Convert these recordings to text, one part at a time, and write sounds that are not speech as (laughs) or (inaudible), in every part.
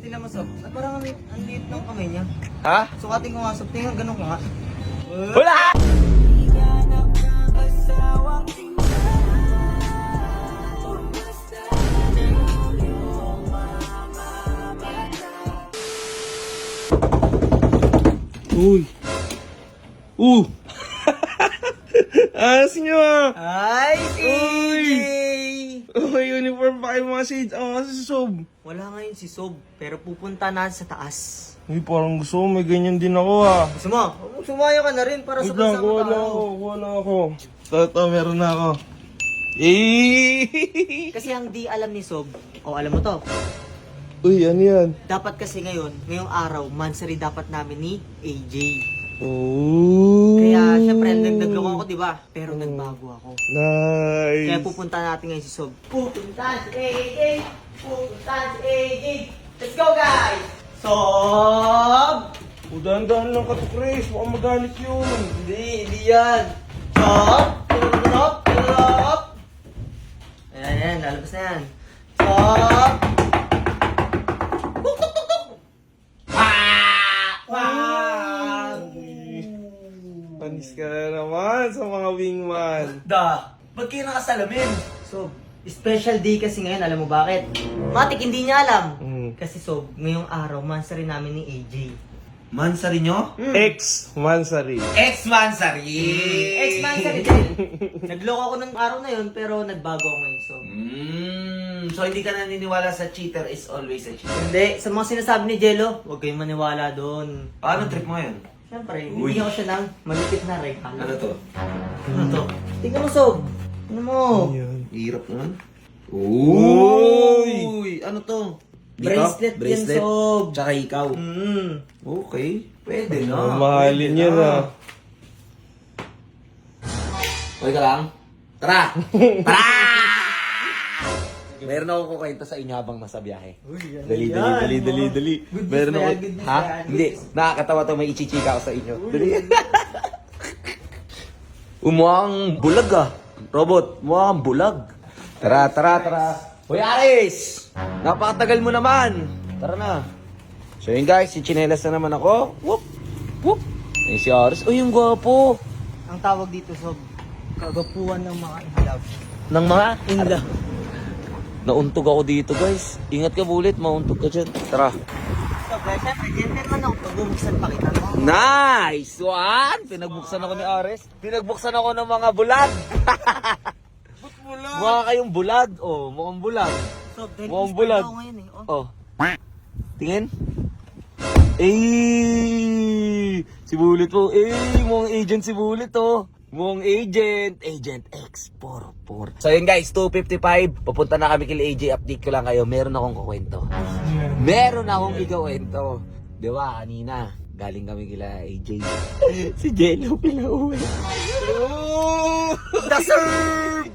Tingnan mo, Sob. Ba't parang ang ang liit ng kamay niya? Ha? Sukatin ko nga, Sob. Tingnan, ganun ko nga. Wala! Uy! Uh! (laughs) Ayos nyo ah! Ay, Uy! Oh, may uniform pa kayo mga shades. Ang kasi si Sob. Wala ngayon si Sob, pero pupunta na sa taas. Uy, parang gusto ko. May ganyan din ako ah. Gusto mo? Sumayo ka na rin para Wait sa lang, kuha tayo. ako. Kuha ako. Ito, meron na ako. Eh! (laughs) Kasi ang di alam ni Sob, o alam mo to, Uy, ano yan? dapat kasi ngayon, ngayong araw, mansari dapat namin ni AJ. Oh! Kaya, syempre, nagdaglong ako, di ba? Pero nagbago ako. Nice! Kaya pupunta natin ngayon si Sob. Pupunta si AJ! Pupunta si AJ! Let's go, guys! Sob! O, dahan-dahan lang ka to, Chris. Baka magalit yun. Hindi, hindi yan. Sob! Sob! Sob! Ayan, ayan, lalabas na yan. Sob! Ba't kayo nakasalamin? Sob, special day kasi ngayon, alam mo bakit? Matik, hindi niya alam. Mm. Kasi Sob, ngayong araw, mansa rin namin ni AJ. Mansari nyo? Ex-mansari. Ex-Mansari! Ex-mansa rin din. (laughs) Nagloko ako ng araw na yun, pero nagbago ako ngayon, Sob. Mm, so hindi ka naniniwala sa cheater is always a cheater. Hindi, sa mga sinasabi ni Jello, huwag kayong maniwala doon. Paano trip mo ngayon? Siyempre, bibigyan ko siya ng malipit na regalo. Ano to? Ano to? Tingnan mo, Sob. Ano mo? Yan. Hirap naman. Uy! Uy! Ano to? Bracelet yan, Sob. Tsaka ikaw. Mm. Okay. Pwede na. Ang mahalin Pwede yan na. Okay ka lang? Tara! Tara! (laughs) Meron akong kukwento sa inyo habang nasa biyahe. Uy, Dali, dali, dali, dali, dali. Meron ako. Ha? Hindi. Nakakatawa to. May ichichika ako sa inyo. Dali. (laughs) Umuhang bulag Robot, mukhang bulag. Tara, tara, tara. Hoy Aris! Napakatagal mo naman. Tara na. So yun guys, si Chinelas na naman ako. Whoop! Whoop! Ayun si Aris. Uy, yung gwapo. Ang tawag dito, Sob, kagapuan ng mga inlove. Ng mga Inlove. Nauntog ako dito guys. Ingat ka bulit, mauntog ka dyan. Tara. Sob, syempre, gentleman ako pag bumuksan pa kita. no? Nice one! Pinagbuksan ako ni Ares. Pinagbuksan ako ng mga bulag. (laughs) Mukha kayong bulag. Oh, mukhang bulag. Dahil Mukhang bulag. daw ngayon eh. Oh. Oh. Tingin. Eh, si Bulit po. Eh, mukhang agent si Bulit oh. Mukhang agent. Agent X44. So yun guys, 255. Papunta na kami kila AJ. Update ko lang kayo. Meron akong kukwento. Meron akong igawento. Di ba, kanina, galing kami kila AJ. (laughs) si Jello pinauwi. Deserve!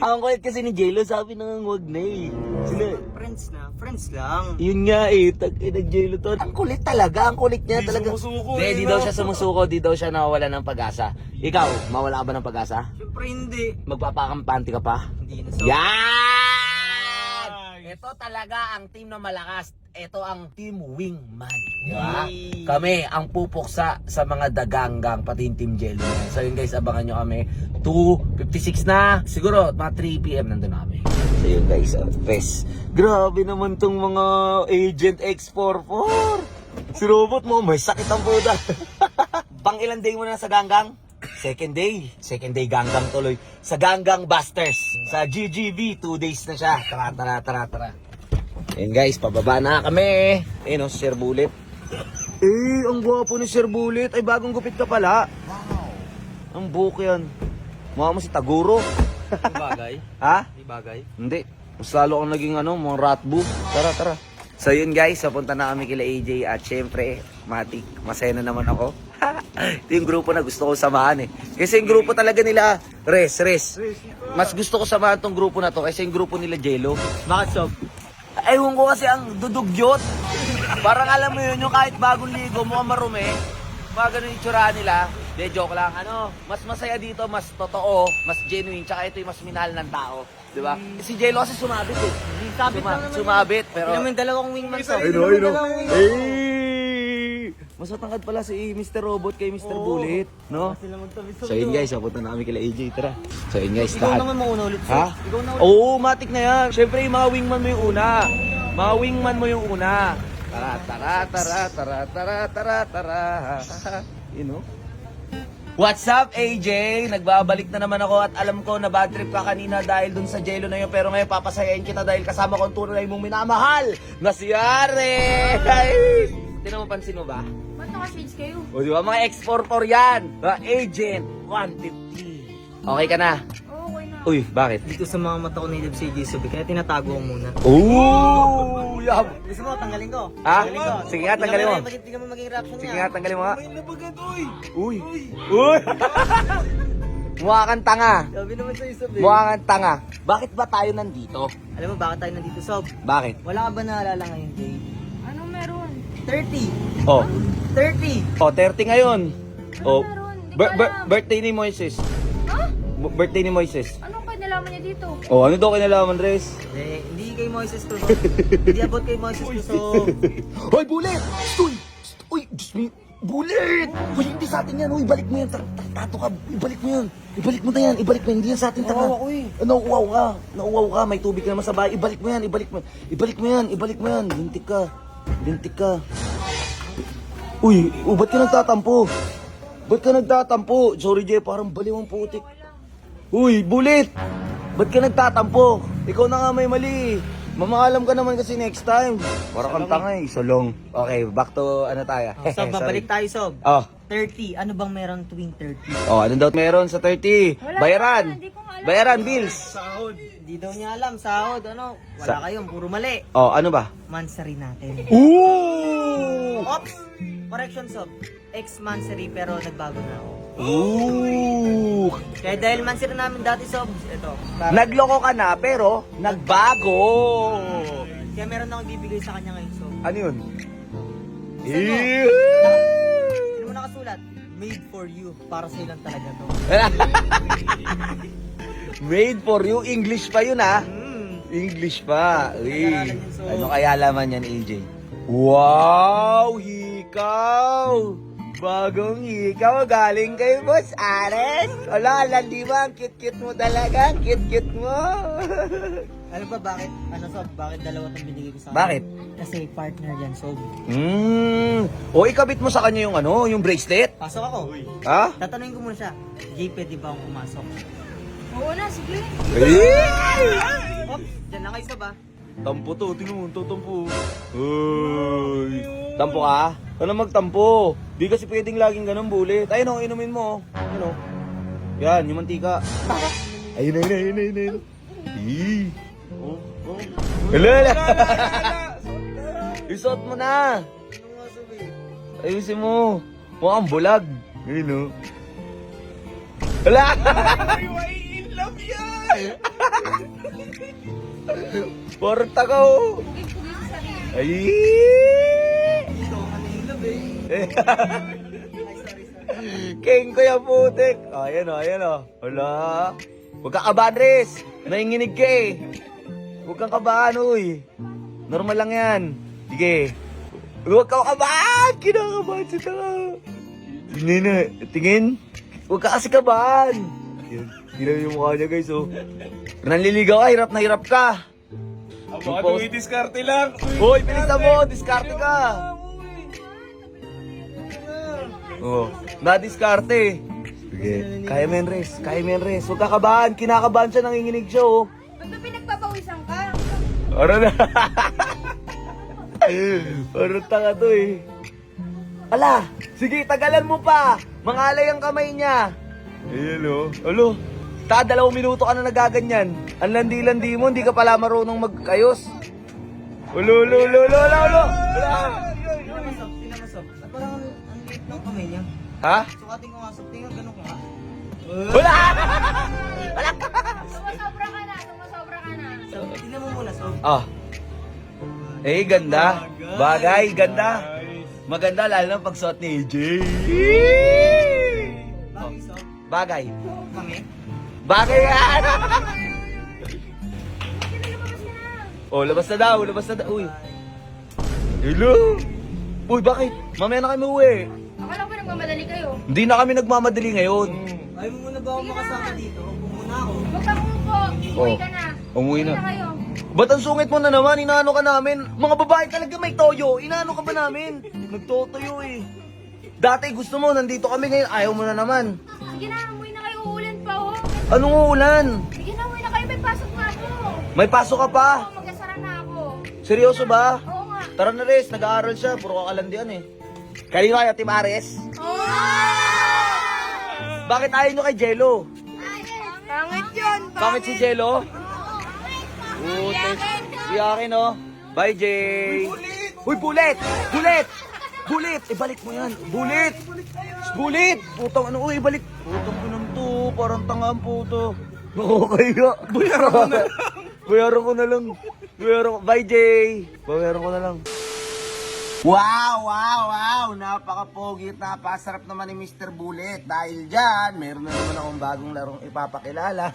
Ang kulit kasi ni Jello, sabi na nga wag na eh. Sila, Friends na, friends lang. yun nga eh, tag ina Jello to. Ang kulit talaga, ang kulit niya Di talaga. sumusuko Di, eh, di no? daw siya sumusuko, di daw siya nawawala ng pag-asa. Ikaw, mawala ka ba ng pag-asa? Syempre hindi. Magpapakampante ka pa? Hindi na, Sob. Yan! Ito talaga ang team na malakas. Ito ang team wingman. Di ba? Kami ang pupuksa sa mga daganggang pati yung team jelly. So yun guys, abangan nyo kami. 2.56 na. Siguro mga 3 p.m. nandun na kami. So yun guys, uh, Pes. Grabe naman tong mga Agent X44. Si Robot mo, may sakit ang puda. (laughs) Pang ilan day mo na sa ganggang? Second day. Second day ganggang tuloy. Sa ganggang Busters. Sa GGB, 2 days na siya. Tara, tara, tara, tara. Ayun guys, pababa na kami. Ayun o, Sir Bullet. Eh, ang gwapo ni Sir Bullet. Ay, bagong gupit ka pala. Ang buhok yan. Mukha mo si Taguro. Di bagay. (laughs) Ha? Di bagay. Hindi. Mas lalo akong naging ano, mga ratbo. Tara, tara. So yun guys, papunta na kami kila AJ at syempre, matik, masaya na naman ako. (laughs) Ito yung grupo na gusto ko samahan eh. Kasi yung grupo talaga nila, res, res. Mas gusto ko samahan tong grupo na to kasi yung grupo nila Jello. Bakit, Sob? Ewan ko kasi ang dudugyot. Parang alam mo yun, yung kahit bagong ligo, mukhang marumi. Mga ganun yung tsura nila. De, joke lang. Ano, mas masaya dito, mas totoo, mas genuine, tsaka ito yung mas minahal ng tao. Di ba? Si Jello kasi sumabit eh. Sabit Suma- lang naman. sumabit, pero... Naman dalawang wingman. Ayun, Ayun, ayun, dalawang wingman. Mas matangkad pala si Mr. Robot kay Mr. Oo. Bullet, no? Sila magtabi sob. So yun guys, papunta na kami kila AJ, tara. So yun guys, Ikaw lahat. naman mauna ulit. Ha? Ikaw na ulit. Oo, matik na yan. Siyempre, yung mga wingman mo yung una. Mga wingman mo yung una. Tara, tara, tara, tara, tara, tara, tara. (laughs) You know? What's up, AJ? Nagbabalik na naman ako at alam ko na bad trip ka kanina dahil dun sa jello na yun. Pero ngayon papasayain kita dahil kasama ko ang tunay mong minamahal na si Yare. (laughs) Ay! Tinan mo, pansin mo ba? Naka-shades kayo? O di ba, mga X44 yan. Mga Agent 150. Okay ka na? Oo, okay na. Uy, bakit? Dito sa mga mata ko native si Jisub, kaya tinatago ko muna. Ooh! Yab! Gusto mo, tanggalin ko? Ha? Tanggalin ko. Sige nga, tanggalin mo. Tingnan Tingnan mo maging reaction Sige niya. nga, tanggalin mo nga. May labagat, uy! Uy! Uy! (laughs) Mukha kang tanga. Sabi naman sa Isab eh. Mukha kang tanga. Bakit ba tayo nandito? Alam mo bakit tayo nandito, Sob? Bakit? Wala ka ba naalala ngayon, Jay? Anong meron? 30! Oh, 30! oh 30 ngayon. Oh? Hindi ko bir- bir- birthday ni Moises. Ha? B- birthday ni Moises. Anong kinalaman niya dito? Oh, ano daw kinalaman, Res? Eh, hindi kay Moises to, hindi abot kay Moises to. (laughs) Hoy, Bullet! Stoy! St- Uy, Diyos me! Bullet! Uy, hindi sa atin yan. Uy, balik mo yan. Ta- ta- Tato ka. Ibalik mo yan. Ibalik mo na yan. Ibalik mo yan. Hindi yan sa atin. Tanga. Nauwaw ako eh. Nauuwaw ka. Nauuwaw ka. May tubig ka naman sa bahay. Ibalik mo yan. Ibalik mo. Ibalik mo yan. Ibalik mo yan. Lintik ka. Lintik ka. Uy, oh, ba't ka nagtatampo? Ba't ka nagtatampo? Sorry, Jay. Parang baliw ang putik. Uy, Bullet! Ba't ka nagtatampo? Ikaw na nga may mali. Mamakalam ka naman kasi next time. Para kang tanga eh. Isa lang. Okay, back to ano tayo. Oh, (laughs) Sob, babalik tayo, Sob. Oh. 30. Ano bang meron tuwing 30? Oh, ano daw meron sa 30? Wala Bayaran. pa, hindi ko nga alam. Bayaran, bills. Hindi daw niya alam. Sahod, ano? Wala Sa- kayong, puro mali. Oh, ano ba? Mansary natin. Ooh! Ops! Correction, Sob. Ex-Mansary, pero nagbago na ako. Ooh! Kaya dahil Mansary namin dati, Sob, ito. Para, Nagloko ka na, pero nagbago. kaya meron akong bibigay sa kanya ngayon, Sob. Ano yun? Ew! Ano? Made for you. Para sa'yo lang talaga to. (laughs) Made for you. English pa yun, ah. English pa. Uy. Ano kaya laman yan, AJ? Wow! Hikaw! Bagong hikaw. Galing kay Boss Ares. Wala, lalima. Ang cute-cute mo talaga. Ang Cute-cute mo. Alam (laughs) ba bakit, ano Sob, bakit dalawa itong binigay ko sa kanya? Bakit? Kasi partner yan, Sob. Hmm. O, ikabit mo sa kanya yung ano, yung bracelet. Pasok ako. Ha? Tatanungin ko muna siya, Jay, pwede ba akong pumasok? Oo na, sige. Oops, dyan lang kayo, Sob, ah. Tampo to, tingnan mo, to tampo. Uy. Tampo ka? Ano magtampo? Di kasi pwedeng laging ganun bulit. Ayun o, inumin mo. Ano? Yan, yung mantika. Ayun, ayun, ayun, ayun, ayun. Ih. Oh, oh. Wala. (laughs) Isuot mo na. Ano nga, eh? Ayusin mo. Mukhang bulag. Ayun o. Wala. Ay, why in love yan? Takaw. Pugig-pugig sa sarili. Ay. Ito, ano yung love, eh? King ko yung putik. Oh, ayan o, ayan o. Wala. Huwag kang kabahan, Riz. Nanginginig ka eh. Huwag kang kabahan, uy. Normal lang yan. Sige. Huwag kang kabahan. Kinakabahan si tanga. Tingin na. Tingin. Huwag ka kasi kabahan. Tingnan yung mukha niya, guys, oh. Nanliligaw ka, hirap na hirap ka. Aba, ano, i-discarte lang. Hoy, bilisan mo. Diskarte ka. Oh, na-diskarte. Sige. Kaya mo yan, Res. Kaya mo yan, Res. Huwag kakabahan. Kinakabahan siya, nanginginig siya, oh. Ba't ba pinagpapawisan ka? Ano na? (laughs) Parang tanga to, eh. Ala, sige, tagalan mo pa. Mangalay ang kamay niya. Ayan, oh. Alo, ta, dalawang minuto ka na nagaganyan. Ang landi-landi mo, hindi ka pala marunong magkayos. Ulo, ulo, ulo, ulo, ulo, ulo. Wala. Mo, Sob. At parang ang liit ng kamay niya. Ha? Sukatin ko nga. Tingnan, ganun ko nga. Wala! Sumasobra ka na, sumasobra ka na. Sob, tingnan mo muna, Sob. Ah. Eh, ganda. Bagay, ganda. Maganda lalo na pagsuot ni AJ. Bagay. Kami? Bagay yan! Na. (laughs) oh, labas na daw, labas na daw. Uy. Hello? Uy, bakit? Mamaya na kami uwi. Akala ko nagmamadali kayo. Hindi na kami nagmamadali ngayon. Ayaw mo muna ba ako makasama dito? Upo muna ako. Huwag kang umupo. Umuwi Oh. ka na. Umuwi na. kayo. Ba't ang sungit mo na naman? Inaano ka namin? Mga babae talaga may toyo. Inaano ka ba namin? Nagtotoyo eh. Dati gusto mo, nandito kami ngayon. Ayaw mo na naman. Sige na, umuwi na kayo. Uulan pa, oh. Anong uulan? Sige na, umuwi na kayo. May pasok na ako. May pasok ka pa. Oo, mag-asara na ako. Seryoso ba? Oo nga. Tara na res, nag-aaral siya. Puro kakalandian eh. Kanino kayo, Team Ares? Oh! Bakit ayaw nyo kay Jello? Pangit yun. Bakit si Jello? Putis. Si akin oh. Bye, Jay. Uy, bulit! Bulit! Bulit! Ibalik mo yan. Bulit! Bulit! Putang ano, uy, ibalik. Putang ko nang to. Parang tanga ang puto. Nga. Bayaran ko na lang. (laughs) Bayaran ko na lang. Bayaran ko. Bye, Jay. Bayaran ko na lang. Wow, wow, wow! Napaka-pogi napasarap naman ni Mr. Bullet. Dahil dyan, meron na naman akong bagong larong ipapakilala.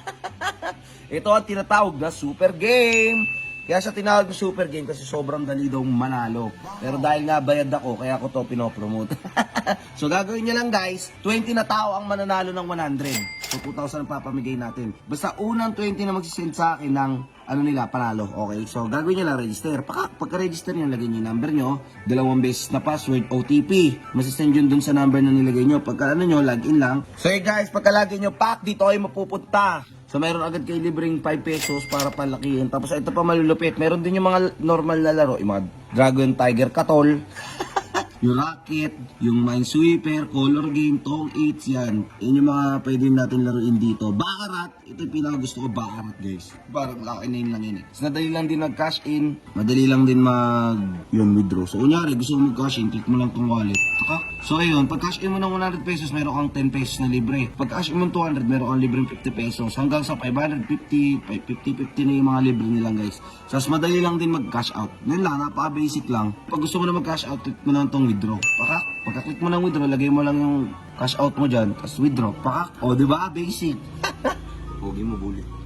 (laughs) Ito ang tinatawag na Super Game. Kaya siya tinawag na Super Game kasi sobrang dali daw manalo. Pero dahil nga bayad ako, kaya ako to pinopromote. (laughs) so gagawin niya lang guys, 20 na tao ang mananalo ng 100. So 2,000 ang papamigay natin. Basta unang 20 na magsisend sa akin ng ano nila, panalo. Okay, so gagawin nyo lang register. Pagka, pagka-register nyo, lagay nyo yung number nyo, dalawang beses na password, OTP. Masisend yun dun sa number na nilagay nyo. Pagka ano nyo, login lang. So hey guys, pagka login nyo, pak, dito kayo mapupunta. So meron agad kayo libreng 5 pesos para palakihin. Tapos ito pa malulupit. Meron din yung mga normal na laro, yung mga Dragon Tiger Katol. (laughs) yung Rocket, yung Minesweeper, Color Game, Tong 8, yan. Yan yung mga pwede natin laruin dito. Baccarat, ito yung pinaka gusto ko, Baccarat guys. Parang kakainin lang yun eh. So, madali lang din mag-cash in, madali lang din mag, yun, withdraw. So, kunyari, gusto mo mag-cash in, click mo lang tong wallet. Taka. So, ayun, pag cash in mo ng 100 pesos, meron kang 10 pesos na libre. Pag cash in mo ng 200, meron kang libreng 50 pesos. Hanggang sa 550, 50-50 na yung mga libre nilang guys. So, mas madali lang din mag-cash out. Yun lang, napaka-basic lang. Pag gusto mo na mag-cash out, click mo lang tong withdraw. Pakak. Pagka-click mo ng withdraw, lagay mo lang yung cash out mo dyan, tapos withdraw. Pakak. O, di ba? Basic. (laughs) Pogi mo, bulit.